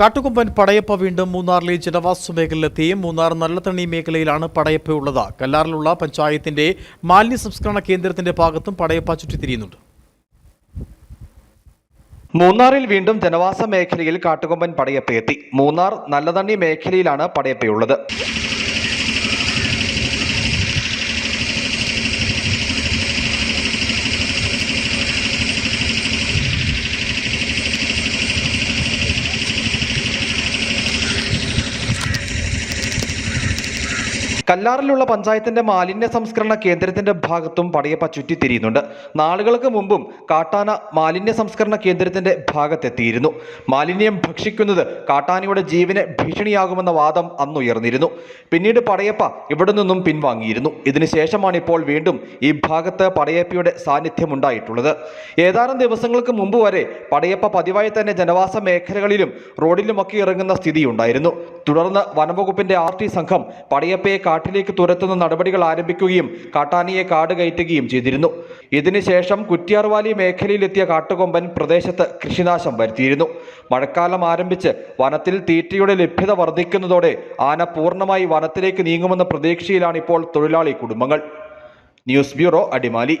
കാട്ടുകൊമ്പൻ പടയപ്പ വീണ്ടും മൂന്നാറിലെ ജനവാസ മേഖലയിലെത്തി. മൂന്നാർ നല്ലതണ്ണി മേഖലയിലാണ് പടയപ്പ ഉള്ളത്. കല്ലാറിലുള്ള പഞ്ചായത്തിന്റെ മാലിന്യ സംസ്കരണ കേന്ദ്രത്തിന്റെ ഭാഗത്തും പടയപ്പ ചുറ്റിത്തിരിയുന്നുണ്ട്. മൂന്നാറിൽ വീണ്ടും ജനവാസ മേഖലയിൽ കാട്ടുകൊമ്പൻ പടയപ്പയെത്തി മൂന്നാർ നല്ലതണ്ണി മേഖലയിലാണ് പടയപ്പയുള്ളത് കല്ലാറിലുള്ള പഞ്ചായത്തിന്റെ മാലിന്യ സംസ്കരണ കേന്ദ്രത്തിന്റെ ഭാഗത്തും പടയപ്പ ചുറ്റിത്തിരിയുന്നുണ്ട്. നാളുകൾക്ക് മുമ്പും കാട്ടാന മാലിന്യ സംസ്കരണ കേന്ദ്രത്തിന്റെ ഭാഗത്തെത്തിയിരുന്നു. മാലിന്യം ഭക്ഷിക്കുന്നത് കാട്ടാനയുടെ ജീവന് ഭീഷണിയാകുമെന്ന വാദം അന്നുയർന്നിരുന്നു. പിന്നീട് പടയപ്പ ഇവിടെ നിന്നും പിൻവാങ്ങിയിരുന്നു. ഇതിനുശേഷമാണ് ഇപ്പോൾ വീണ്ടും ഈ ഭാഗത്ത് പടയപ്പയുടെ സാന്നിധ്യം ഉണ്ടായിട്ടുള്ളത്. ഏതാനും ദിവസങ്ങൾക്ക് മുമ്പ് വരെ പടയപ്പ പതിവായി തന്നെ ജനവാസ മേഖലകളിലും റോഡിലുമൊക്കെ ഇറങ്ങുന്ന സ്ഥിതിയുണ്ടായിരുന്നു. തുടർന്ന് വനംവകുപ്പിന്റെ ആർ സംഘം പടയപ്പയെ കാട്ടിലേക്ക് തുരത്തുന്ന നടപടികൾ ആരംഭിക്കുകയും കാട്ടാനിയെ കാട് കയറ്റുകയും ചെയ്തിരുന്നു. ഇതിനുശേഷം കുറ്റിയാർവാലി മേഖലയിലെത്തിയ കാട്ടുകൊമ്പൻ പ്രദേശത്ത് കൃഷിനാശം വരുത്തിയിരുന്നു. മഴക്കാലം ആരംഭിച്ച് വനത്തിൽ തീറ്റയുടെ ലഭ്യത വർദ്ധിക്കുന്നതോടെ ആന പൂർണമായി വനത്തിലേക്ക് നീങ്ങുമെന്ന പ്രതീക്ഷയിലാണ് ഇപ്പോൾ തൊഴിലാളി കുടുംബങ്ങൾ. News bureau Adimali.